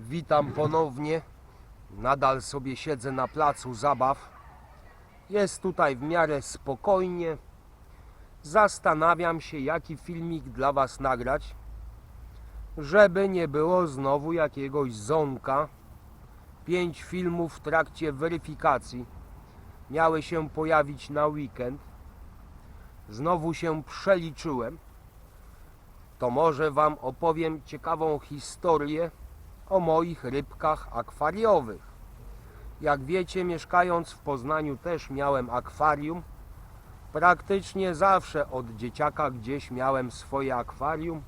Witam ponownie. Nadal sobie siedzę na placu zabaw. Jest tutaj w miarę spokojnie. Zastanawiam się, jaki filmik dla Was nagrać, żeby nie było znowu jakiegoś zonka. Pięć filmów w trakcie weryfikacji miały się pojawić na weekend. Znowu się przeliczyłem. To może Wam opowiem ciekawą historię o moich rybkach akwariowych. Jak wiecie, mieszkając w Poznaniu też miałem akwarium. Praktycznie zawsze od dzieciaka gdzieś miałem swoje akwarium.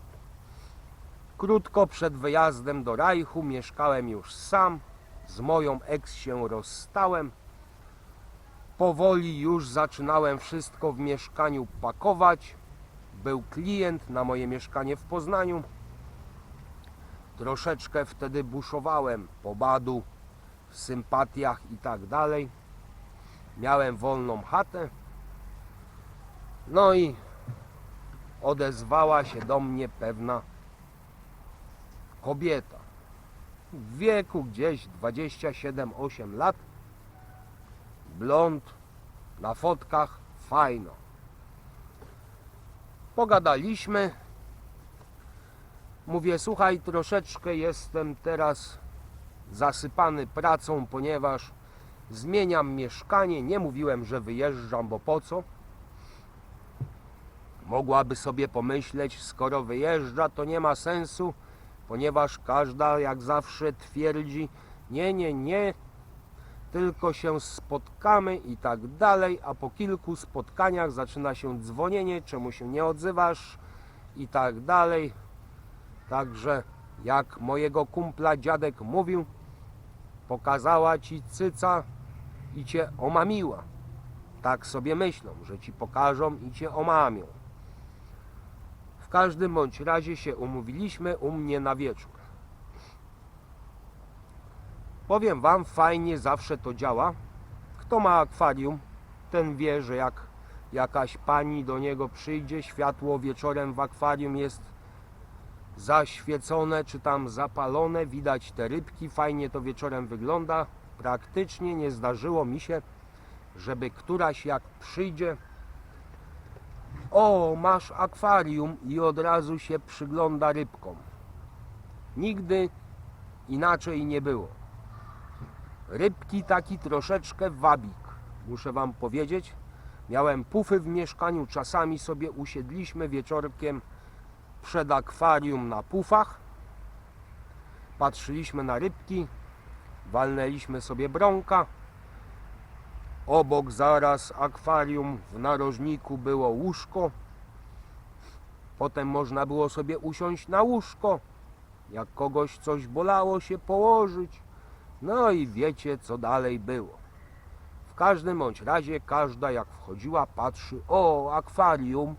Krótko przed wyjazdem do Rajchu mieszkałem już sam. Z moją ex się rozstałem. Powoli już zaczynałem wszystko w mieszkaniu pakować. Był klient na moje mieszkanie w Poznaniu. Troszeczkę wtedy buszowałem po badu, w sympatiach i tak dalej. Miałem wolną chatę. No i odezwała się do mnie pewna kobieta w wieku gdzieś 27-8 lat. Blond, na fotkach fajno. Pogadaliśmy. Mówię, słuchaj, troszeczkę jestem teraz zasypany pracą, ponieważ zmieniam mieszkanie. Nie mówiłem, że wyjeżdżam, bo po co? Mogłaby sobie pomyśleć, skoro wyjeżdża, to nie ma sensu, ponieważ każda, jak zawsze, twierdzi: Nie, nie, nie, tylko się spotkamy i tak dalej. A po kilku spotkaniach zaczyna się dzwonienie, czemu się nie odzywasz i tak dalej. Także, jak mojego kumpla dziadek mówił, pokazała ci cyca i cię omamiła. Tak sobie myślą, że ci pokażą i cię omamią. W każdym bądź razie się umówiliśmy u mnie na wieczór. Powiem wam, fajnie zawsze to działa. Kto ma akwarium, ten wie, że jak jakaś pani do niego przyjdzie, światło wieczorem w akwarium jest zaświecone czy tam zapalone, widać te rybki, fajnie to wieczorem wygląda. Praktycznie nie zdarzyło mi się, żeby któraś jak przyjdzie, o, masz akwarium i od razu się przygląda rybkom. Nigdy inaczej nie było. Rybki taki troszeczkę wabik, muszę wam powiedzieć. Miałem pufy w mieszkaniu, czasami sobie usiedliśmy wieczorkiem przed akwarium na pufach. Patrzyliśmy na rybki, walnęliśmy sobie bronka. Obok zaraz akwarium w narożniku było łóżko. Potem można było sobie usiąść na łóżko. Jak kogoś coś bolało się położyć. No i wiecie co dalej było. W każdym bądź razie każda jak wchodziła patrzy, o akwarium.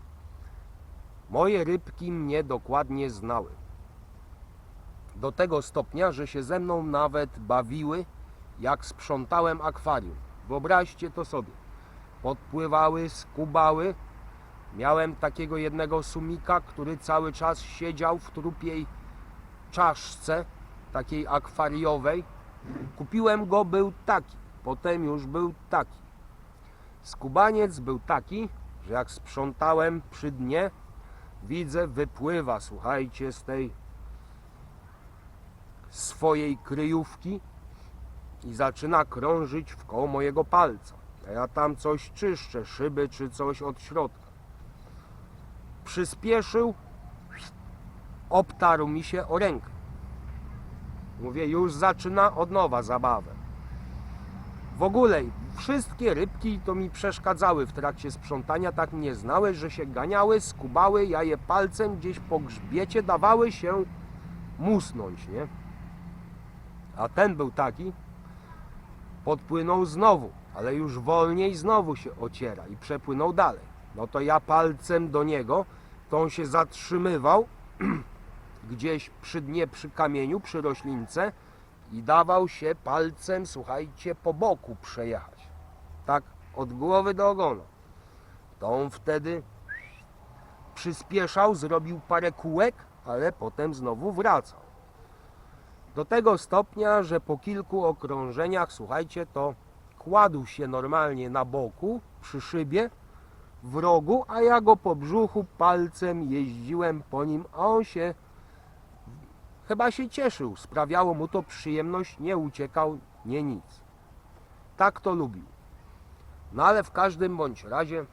Moje rybki mnie dokładnie znały. Do tego stopnia, że się ze mną nawet bawiły, jak sprzątałem akwarium. Wyobraźcie to sobie. Podpływały, skubały. Miałem takiego jednego sumika, który cały czas siedział w trupiej czaszce, takiej akwariowej. Kupiłem go, był taki. Potem już był taki. Skubaniec był taki, że jak sprzątałem przy dnie, widzę, wypływa, słuchajcie, z tej swojej kryjówki i zaczyna krążyć w koło mojego palca. A ja tam coś czyszczę, szyby czy coś od środka. Przyspieszył, obtarł mi się o rękę. Mówię, już zaczyna od nowa zabawę. W ogóle wszystkie rybki to mi przeszkadzały w trakcie sprzątania, tak mnie znały, że się ganiały, skubały, ja je palcem gdzieś po grzbiecie dawały się musnąć, nie? A ten był taki, podpłynął znowu, ale już wolniej znowu się ociera i przepłynął dalej. No to ja palcem do niego, to on się zatrzymywał gdzieś przy dnie, przy kamieniu, przy roślince i dawał się palcem, słuchajcie, po boku przejechać. Tak od głowy do ogona. To on wtedy przyspieszał, zrobił parę kółek, ale potem znowu wracał. Do tego stopnia, że po kilku okrążeniach, słuchajcie, to kładł się normalnie na boku, przy szybie, w rogu, a ja go po brzuchu palcem jeździłem po nim, a on się chyba się cieszył, sprawiało mu to przyjemność, nie uciekał, nie nic. Tak to lubił. No ale w każdym bądź razie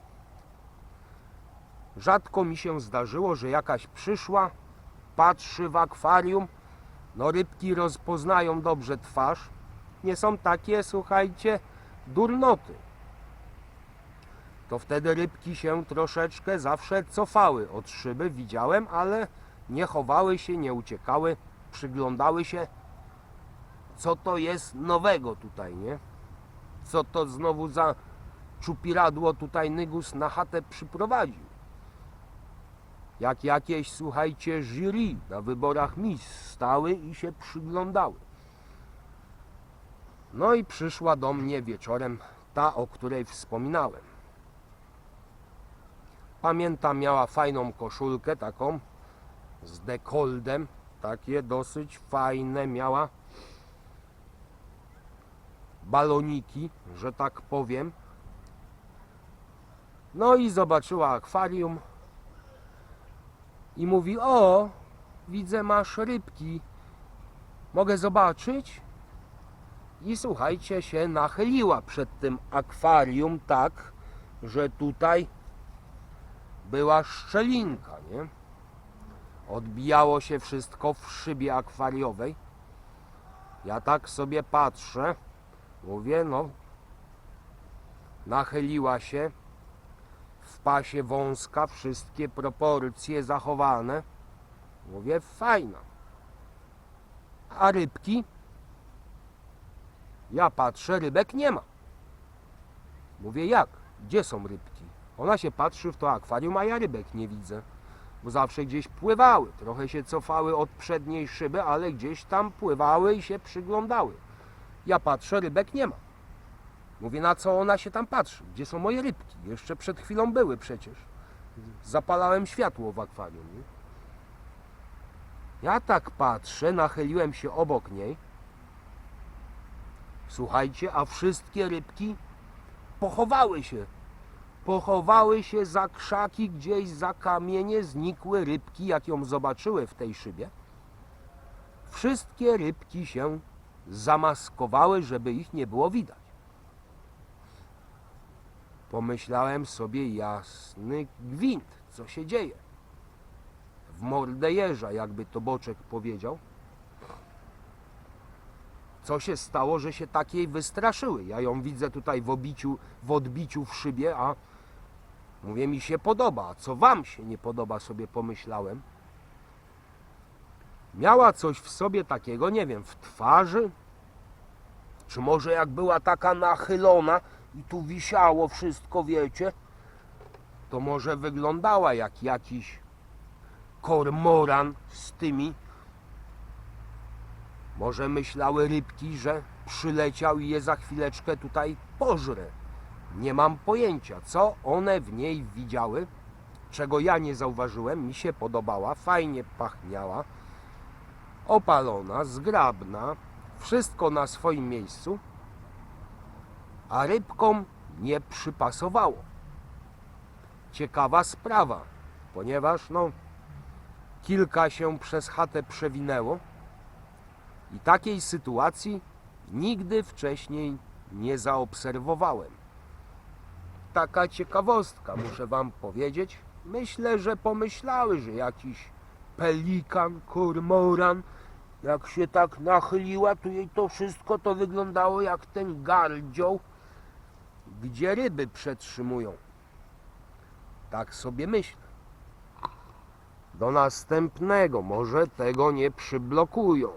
rzadko mi się zdarzyło, że jakaś przyszła, patrzy w akwarium, no rybki rozpoznają dobrze twarz, nie są takie, słuchajcie, durnoty. To wtedy rybki się troszeczkę zawsze cofały od szyby, widziałem, ale nie chowały się, nie uciekały, przyglądały się, co to jest nowego tutaj, nie? Co to znowu za czupiradło tutaj Nygus na chatę przyprowadził. Jak jakieś, słuchajcie, jury na wyborach mis stały i się przyglądały. No i przyszła do mnie wieczorem ta, o której wspominałem. Pamiętam, miała fajną koszulkę taką z dekoldem, takie dosyć fajne miała baloniki, że tak powiem. No i zobaczyła akwarium i mówi: O, widzę, masz rybki. Mogę zobaczyć? I słuchajcie, się nachyliła przed tym akwarium tak, że tutaj była szczelinka, nie? Odbijało się wszystko w szybie akwariowej. Ja tak sobie patrzę, mówię, no, nachyliła się, w pasie wąska, wszystkie proporcje zachowane. Mówię, fajna. A rybki? Ja patrzę, rybek nie ma. Mówię, jak? Gdzie są rybki? Ona się patrzy w to akwarium, a ja rybek nie widzę. Bo zawsze gdzieś pływały. Trochę się cofały od przedniej szyby, ale gdzieś tam pływały i się przyglądały. Ja patrzę, rybek nie ma. Mówię, na co ona się tam patrzy? Gdzie są moje rybki? Jeszcze przed chwilą były przecież. Zapalałem światło w akwarium. Nie? Ja tak patrzę, nachyliłem się obok niej. Słuchajcie, a wszystkie rybki pochowały się. Pochowały się za krzaki, gdzieś za kamienie, znikły rybki, jak ją zobaczyły w tej szybie. Wszystkie rybki się zamaskowały, żeby ich nie było widać. Pomyślałem sobie, jasny gwint, co się dzieje. W mordę jeża, jakby to Boczek powiedział. Co się stało, że się takiej wystraszyły? Ja ją widzę tutaj w, obiciu, w odbiciu w szybie, a mówię, mi się podoba. A co wam się nie podoba, sobie pomyślałem. Miała coś w sobie takiego, nie wiem, w twarzy, czy może jak była taka nachylona i tu wisiało wszystko, wiecie, to może wyglądała jak jakiś kormoran z tymi. Może myślały rybki, że przyleciał i je za chwileczkę tutaj pożre. Nie mam pojęcia, co one w niej widziały, czego ja nie zauważyłem. Mi się podobała, fajnie pachniała, opalona, zgrabna, wszystko na swoim miejscu, a rybkom nie przypasowało. Ciekawa sprawa, ponieważ no, kilka się przez chatę przewinęło i takiej sytuacji nigdy wcześniej nie zaobserwowałem. Taka ciekawostka, muszę Wam powiedzieć. Myślę, że pomyślały, że jakiś pelikan, kormoran, jak się tak nachyliła, to jej to wszystko to wyglądało jak ten gardzioł, gdzie ryby przetrzymują. Tak sobie myślę. Do następnego, może tego nie przyblokują.